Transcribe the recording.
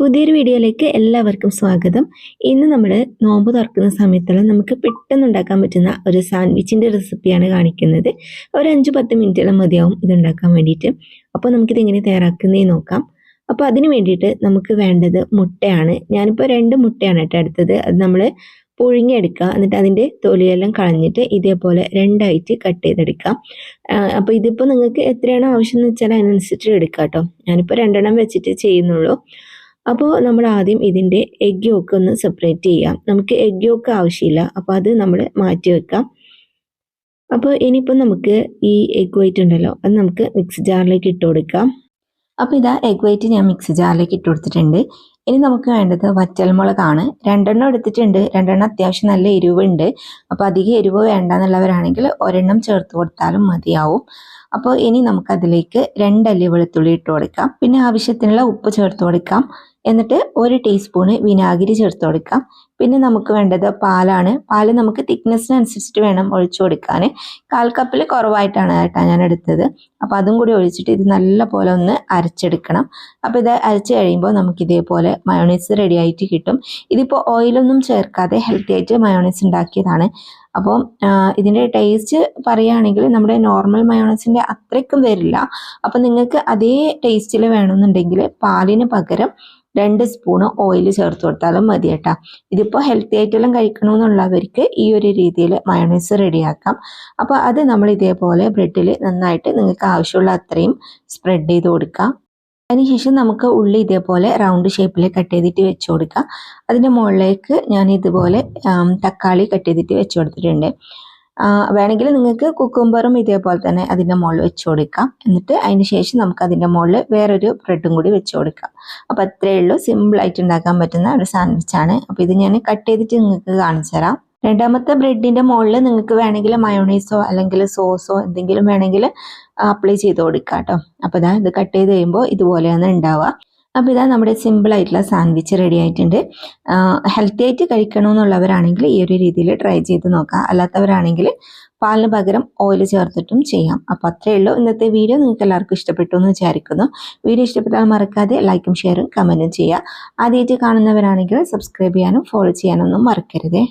പുതിയൊരു വീഡിയോയിലേക്ക് എല്ലാവർക്കും സ്വാഗതം. ഇന്ന് നമ്മൾ നോമ്പ് തുറക്കുന്ന സമയത്തുള്ള നമുക്ക് പെട്ടെന്ന് ഉണ്ടാക്കാൻ പറ്റുന്ന ഒരു സാൻഡ്വിച്ചിന്റെ റെസിപ്പിയാണ് കാണിക്കുന്നത്. ഒരു അഞ്ച് പത്ത് മിനിറ്റോളം മതിയാവും ഇതുണ്ടാക്കാൻ വേണ്ടിയിട്ട്. അപ്പോൾ നമുക്കിത് എങ്ങനെ തയ്യാറാക്കുന്നേ നോക്കാം. അപ്പോൾ അതിന് വേണ്ടിയിട്ട് നമുക്ക് വേണ്ടത് മുട്ടയാണ്. ഞാനിപ്പോൾ രണ്ട് മുട്ടയാണ് കേട്ടോ എടുത്തത്. അത് നമ്മൾ പുഴുങ്ങിയെടുക്കുക. എന്നിട്ട് അതിന്റെ തൊലിയെല്ലാം കളഞ്ഞിട്ട് ഇതേപോലെ രണ്ടായിട്ട് കട്ട് ചെയ്തെടുക്കാം. അപ്പോൾ ഇതിപ്പോൾ നിങ്ങൾക്ക് എത്രയാണോ ആവശ്യം എന്ന് വെച്ചാൽ അതിനനുസരിച്ച് എടുക്കാം കേട്ടോ. ഞാനിപ്പോൾ രണ്ടെണ്ണം വെച്ചിട്ട് ചെയ്യുന്നുള്ളൂ. അപ്പോൾ നമ്മൾ ആദ്യം ഇതിന്റെ എഗ് യോക്ക് ഒന്ന് സെപ്പറേറ്റ് ചെയ്യാം. നമുക്ക് എഗ് യോക്ക് ആവശ്യമില്ല. അപ്പോൾ അത് നമ്മൾ മാറ്റി വെക്കാം. അപ്പോൾ ഇനിയിപ്പോൾ നമുക്ക് ഈ എഗ് വൈറ്റ് ഉണ്ടല്ലോ അത് നമുക്ക് മിക്സ് ജാറിലേക്ക് ഇട്ട് കൊടുക്കാം. അപ്പോൾ ഇതാ എഗ് വൈറ്റ് ഞാൻ മിക്സ് ജാറിലേക്ക് ഇട്ട് കൊടുത്തിട്ടുണ്ട്. ഇനി നമുക്ക് വേണ്ടത് വറ്റൽമുളകാണ്. രണ്ടെണ്ണം എടുത്തിട്ടുണ്ട്. രണ്ടെണ്ണം അത്യാവശ്യം നല്ല എരിവുണ്ട്. അപ്പോൾ അധികം എരിവ് വേണ്ട എന്നുള്ളവരാണെങ്കിൽ ഒരെണ്ണം ചേർത്ത് കൊടുത്താലും മതിയാവും. അപ്പോൾ ഇനി നമുക്കതിലേക്ക് രണ്ടല്ലി വെളുത്തുള്ളി ഇട്ട് കൊടുക്കാം. പിന്നെ ആവശ്യത്തിനുള്ള ഉപ്പ് ചേർത്ത് കൊടുക്കാം. എന്നിട്ട് ഒരു ടീസ്പൂണ് വിനാഗിരി ചേർത്ത് കൊടുക്കാം. പിന്നെ നമുക്ക് വേണ്ടത് പാലാണ്. പാൽ നമുക്ക് തിക്നെസ്സിനനുസരിച്ചിട്ട് വേണം ഒഴിച്ചു കൊടുക്കാൻ. കാൽ കപ്പിൽ കുറവായിട്ടാണ് കേട്ടോ ഞാൻ എടുത്തത്. അപ്പോൾ അതും കൂടി ഒഴിച്ചിട്ട് ഇത് നല്ല പോലെ ഒന്ന് അരച്ചെടുക്കണം. അപ്പോൾ ഇത് അരച്ച് കഴിയുമ്പോൾ നമുക്ക് ഇതേപോലെ മയോണൈസ് റെഡി ആയിട്ട് കിട്ടും. ഇതിപ്പോൾ ഓയിലൊന്നും ചേർക്കാതെ ഹെൽത്തി ആയിട്ട് മയോണൈസ് ഉണ്ടാക്കിയതാണ്. അപ്പോൾ ഇതിന്റെ ടേസ്റ്റ് പറയുകയാണെങ്കിൽ നമ്മുടെ നോർമൽ മയോണൈസിന്റെ അത്രയ്ക്കും വരില്ല. അപ്പോൾ നിങ്ങൾക്ക് അതേ ടേസ്റ്റിൽ വേണമെന്നുണ്ടെങ്കിൽ പാലിന് പകരം രണ്ട് സ്പൂണ് ഓയിൽ ചേർത്ത് കൊടുത്താലും മതി കേട്ടോ. ഇതിപ്പോൾ ഹെൽത്തി ആയിട്ടെല്ലാം കഴിക്കണമെന്നുള്ളവർക്ക് ഈ ഒരു രീതിയിൽ മയോണൈസ് റെഡിയാക്കാം. അപ്പോൾ അത് നമ്മൾ ഇതേപോലെ ബ്രെഡിൽ നന്നായിട്ട് നിങ്ങൾക്ക് ആവശ്യമുള്ള അത്രയും സ്പ്രെഡ് ചെയ്ത് കൊടുക്കാം. അതിനുശേഷം നമുക്ക് ഉള്ളി ഇതേപോലെ റൗണ്ട് ഷേപ്പിൽ കട്ട് ചെയ്തിട്ട് വെച്ച് കൊടുക്കാം. അതിന്റെ മുകളിലേക്ക് ഞാൻ ഇതുപോലെ തക്കാളി കട്ട് ചെയ്തിട്ട് വെച്ച് കൊടുത്തിട്ടുണ്ട്. വേണമെങ്കിൽ നിങ്ങൾക്ക് കുക്കുംബറും ഇതേപോലെ തന്നെ അതിന്റെ മുകളിൽ വെച്ച് കൊടുക്കാം. എന്നിട്ട് അതിന് ശേഷം നമുക്ക് അതിന്റെ മുകളിൽ വേറൊരു ബ്രെഡും കൂടി വെച്ച് കൊടുക്കാം. അപ്പോൾ അത്രയേ ഉള്ളൂ. സിമ്പിളായിട്ട് ഉണ്ടാക്കാൻ പറ്റുന്ന ഒരു സാൻഡ്വിച്ചാണ് അപ്പോൾ ഇത് ഞാൻ കട്ട് ചെയ്തിട്ട് നിങ്ങൾക്ക് കാണിച്ചു തരാം. രണ്ടാമത്തെ ബ്രെഡിന്റെ മുകളിൽ നിങ്ങൾക്ക് വേണമെങ്കിൽ മയോണൈസോ അല്ലെങ്കിൽ സോസോ എന്തെങ്കിലും വേണമെങ്കിൽ അപ്ലൈ ചെയ്ത് കൊടുക്കാം കേട്ടോ. അപ്പോൾ ഇതാ ഇത് കട്ട് ചെയ്ത് കഴിയുമ്പോൾ ഇതുപോലെയാണ് ഉണ്ടാവുക. അപ്പോൾ ഇതാ നമ്മുടെ സിമ്പിൾ ആയിട്ടുള്ള സാൻഡ്വിച്ച് റെഡി ആയിട്ടുണ്ട്. ഹെൽത്തി ആയിട്ട് കഴിക്കണമെന്നുള്ളവരാണെങ്കിൽ ഈ ഒരു രീതിയിൽ ട്രൈ ചെയ്ത് നോക്കാം. അല്ലാത്തവരാണെങ്കിൽ പാലിന് പകരം ഓയിൽ ചേർത്തിട്ടും ചെയ്യാം. അപ്പോൾ അത്രയേ ഉള്ളൂ. ഇന്നത്തെ വീഡിയോ നിങ്ങൾക്ക് എല്ലാവർക്കും ഇഷ്ടപ്പെട്ടു എന്ന് വിചാരിക്കുന്നു. വീഡിയോ ഇഷ്ടപ്പെട്ടാൽ മറക്കാതെ ലൈക്കും ഷെയറും കമന്റും ചെയ്യുക. ആദ്യമായിട്ട് കാണുന്നവരാണെങ്കിൽ സബ്സ്ക്രൈബ് ചെയ്യാനും ഫോളോ ചെയ്യാനൊന്നും മറക്കരുതേ.